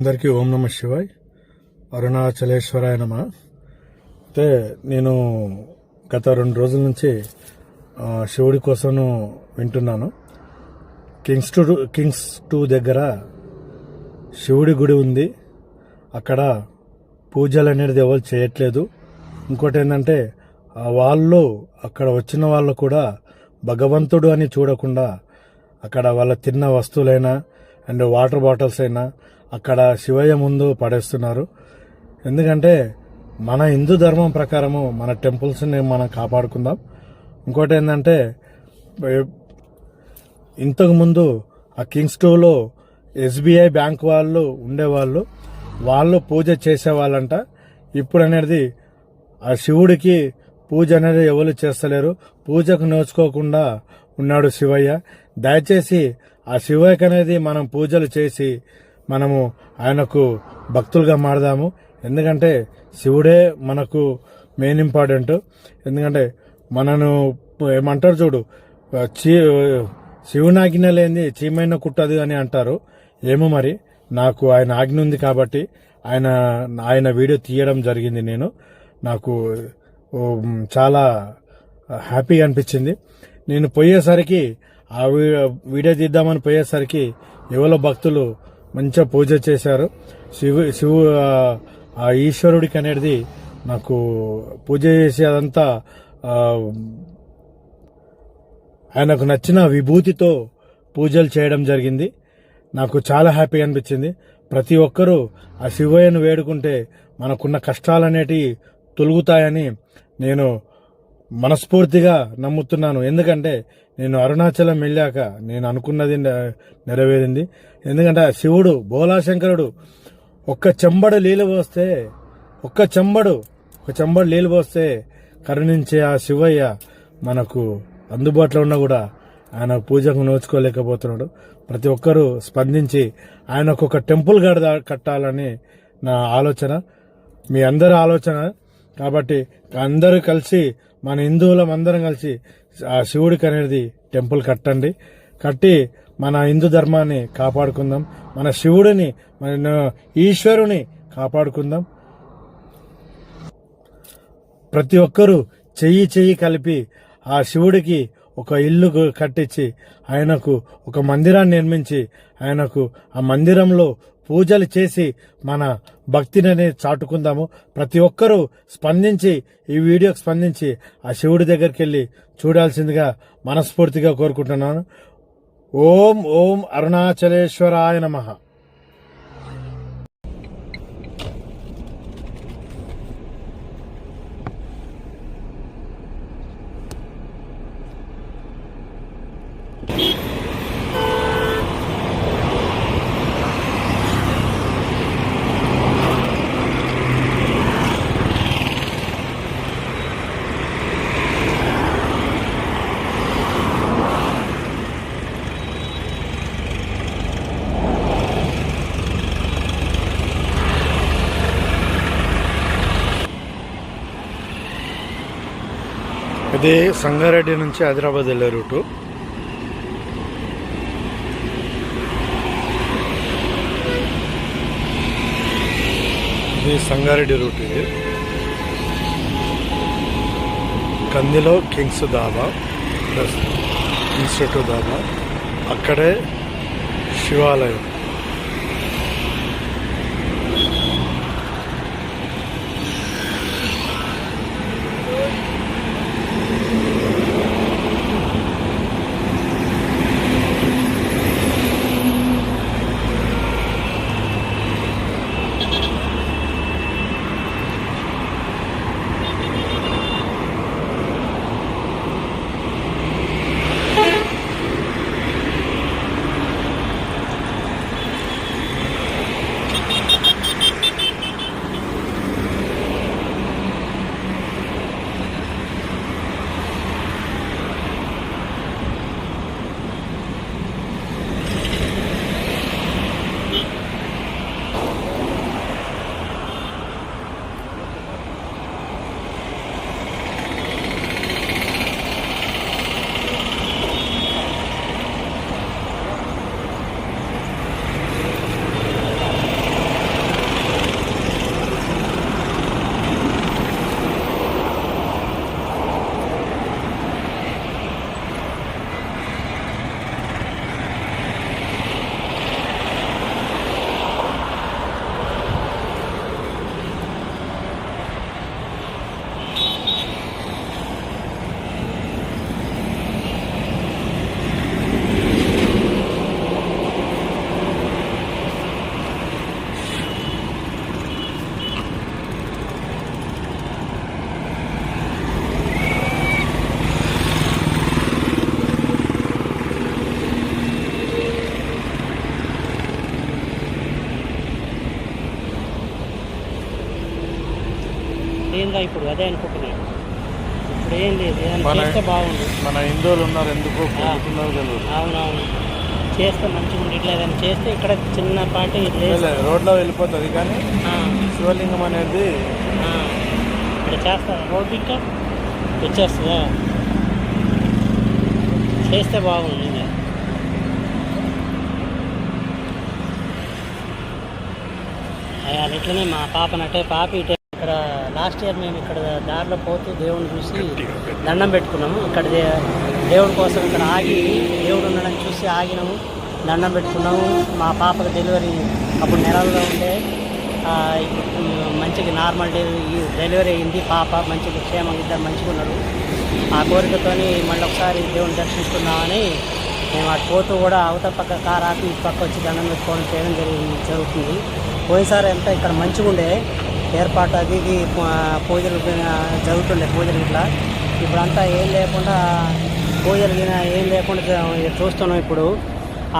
అందరికీ ఓం నమ శివాయ్. అరుణాచలేశ్వరాయ నమ. అయితే నేను గత రెండు రోజుల నుంచి శివుడి కోసం వింటున్నాను. కింగ్స్ టూ కింగ్స్ టూ దగ్గర శివుడి గుడి ఉంది. అక్కడ పూజలు అనేది ఎవరు చేయట్లేదు. ఇంకోటి ఏంటంటే ఆ వాళ్ళు అక్కడ వచ్చిన వాళ్ళు కూడా భగవంతుడు అని చూడకుండా అక్కడ వాళ్ళ తిన్న వస్తువులైనా అండ్ వాటర్ బాటిల్స్ అయినా అక్కడ శివయ్య ముందు పడేస్తున్నారు. ఎందుకంటే మన హిందూ ధర్మం ప్రకారము మన టెంపుల్స్ని మనం కాపాడుకుందాం. ఇంకోటి ఏంటంటే ఇంతకుముందు ఆ కింగ్స్ టూలో ఎస్బీఐ బ్యాంక్ వాళ్ళు ఉండేవాళ్ళు. వాళ్ళు పూజ చేసేవాళ్ళంట. ఇప్పుడు అనేది ఆ శివుడికి పూజ అనేది ఎవరు చేస్తలేరు. పూజకు నోచుకోకుండా ఉన్నాడు శివయ్య. దయచేసి ఆ శివయ్యకి అనేది మనం పూజలు చేసి మనము ఆయనకు భక్తులుగా మారదాము. ఎందుకంటే శివుడే మనకు మెయిన్ ఇంపార్టెంట్ ఎందుకంటే మనను ఏమంటారు చూడు చీ శివుని ఆజ్ఞ లేని చీమైన కుట్టదు అని అంటారు. ఏమో మరి నాకు ఆయన ఆజ్ఞ ఉంది కాబట్టి ఆయన ఆయన వీడియో తీయడం జరిగింది నేను. నాకు చాలా హ్యాపీగా అనిపించింది. నేను పోయేసరికి ఆ వీడియో తీద్దామని పోయేసరికి ఎవరో భక్తులు మంచిగా పూజ చేశారు. శివు శివు ఆ- ఈశ్వరుడికి అనేది నాకు పూజ చేసి అదంతా ఆయనకు నచ్చిన విభూతితో పూజలు చేయడం జరిగింది. నాకు చాలా హ్యాపీ అనిపించింది. ప్రతి ఒక్కరూ ఆ శివయ్యను వేడుకుంటే మనకున్న కష్టాలనేటివి తొలుగుతాయని నేను మనస్ఫూర్తిగా నమ్ముతున్నాను. ఎందుకంటే నేను అరుణాచలం వెళ్ళాక నేను అనుకున్నది నెరవేరింది. ఎందుకంటే ఆ శివుడు బోలాశంకరుడు ఒక్క చెంబడు నీళ్ళు పోస్తే ఒక్క చెంబడు ఒక చెంబడు నీళ్ళు పోస్తే కరుణించే ఆ శివయ్య మనకు అందుబాటులో ఉన్నా కూడా ఆయన పూజకు నోచుకోలేకపోతున్నాడు. ప్రతి ఒక్కరూ స్పందించి ఆయనకు ఒక టెంపుల్ కడదా కట్టాలని నా ఆలోచన. మీ అందరి ఆలోచన. కాబట్టి అందరూ కలిసి మన హిందువులం అందరం కలిసి ఆ శివుడికి అనేది టెంపుల్ కట్టండి. కట్టి మన హిందూ ధర్మాన్ని కాపాడుకుందాం. మన శివుడిని మన ఈశ్వరుని కాపాడుకుందాం. ప్రతి ఒక్కరూ చెయ్యి చెయ్యి కలిపి ఆ శివుడికి ఒక ఇల్లు కట్టించి ఆయనకు ఒక మందిరాన్ని నిర్మించి ఆయనకు ఆ మందిరంలో పూజలు చేసి మన భక్తిని చాటుకుందాము. ప్రతి ఒక్కరూ స్పందించి ఈ వీడియోకి స్పందించి ఆ శివుడి దగ్గరికి వెళ్ళి చూడాల్సిందిగా మనస్ఫూర్తిగా కోరుకుంటున్నాను. ఓం ఓం అరుణాచలేశ్వరాయ నమః. ఇది సంగారెడ్డి నుంచి హైదరాబాద్ వెళ్ళే రూటు. ఇది సంగారెడ్డి రూట్ ఇది. కందిలో kings dhaba plus institute dhaba. అక్కడే శివాలయం. అదే అనుకుంటున్నాను ఇప్పుడు ఏం లేదు ఏదైనా మన- చేస్తే బాగుండు. మన హిందువులు ఉన్నారు ఎందుకు అవునవును. చేస్తే మంచిగా ఉండి ఇట్లా ఏదైనా చేస్తే ఇక్కడ చిన్నపాటి రోడ్లో వెళ్ళిపోతుంది కానీ శివలింగం అనేది ఇక్కడ చేస్తారు రోడ్ ఇంకా వచ్చేస్తుందా? చేస్తే బాగుంది. అయ్యా, అది ఇట్లనే మా పాపనట్టే పాప ఇటే ఇక్కడ లాస్ట్ ఇయర్ మేము ఇక్కడ దారిలో పోతూ దేవుని చూసి దండం పెట్టుకున్నాము. ఇక్కడ దే- దేవుడి కోసం ఇక్కడ ఆగి దేవుడు ఉండడం చూసి ఆగినాము. దండం పెట్టుకున్నాము. మా పాపకి డెలివరీ అప్పుడు నెలలుగా ఉండే మంచిగా నార్మల్ డెలివరీ డెలివరీ అయింది. పాప మంచిగా క్షేమంగా ఇద్దరు మంచిగా ఉన్నారు. ఆ కోరికతోని మళ్ళీ ఒకసారి దేవుని దర్శించుకుందామని మేము అటు పోతూ కూడా అవతల పక్క కార్ ఆపి పక్క వచ్చి దండం పెట్టుకోవడం చేయడం జరిగింది జరుగుతుంది. పోయినసారి అంతా ఇక్కడ మంచిగా ఉండే. ఏర్పాటు అది ఇది పూజలు జరుగుతుండే పూజలు ఇట్లా. ఇప్పుడంతా ఏం లేకుండా పూజలు ఏం లేకుండా చూస్తున్నాం ఇప్పుడు.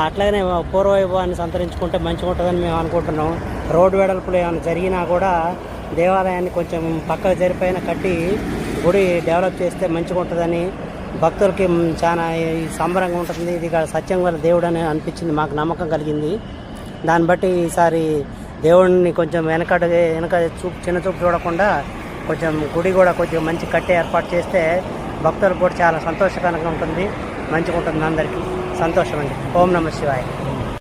అట్లాగనే పూర్వవైభవాన్ని సంతరించుకుంటే మంచిగా ఉంటుందని మేము అనుకుంటున్నాం. రోడ్డు వెడల్పులు ఏమైనా జరిగినా కూడా దేవాలయాన్ని కొంచెం పక్కకు జరిపైన కట్టి గుడి డెవలప్ చేస్తే మంచిగా ఉంటుందని భక్తులకి చాలా సంబరంగా ఉంటుంది. ఇది సత్యం వల్ల దేవుడు అని అనిపించింది. మాకు నమ్మకం కలిగింది. దాన్ని బట్టి ఈసారి దేవుడిని కొంచెం వెనకట వెనక చూపు చిన్న చూపు చూడకుండా కొంచెం గుడి కూడా కొంచెం మంచి కట్టే ఏర్పాటు చేస్తే భక్తులకు కూడా చాలా సంతోషకరంగా ఉంటుంది. మంచిగా ఉంటుంది అందరికీ. సంతోషం అండి. ఓం నమ శివాయ.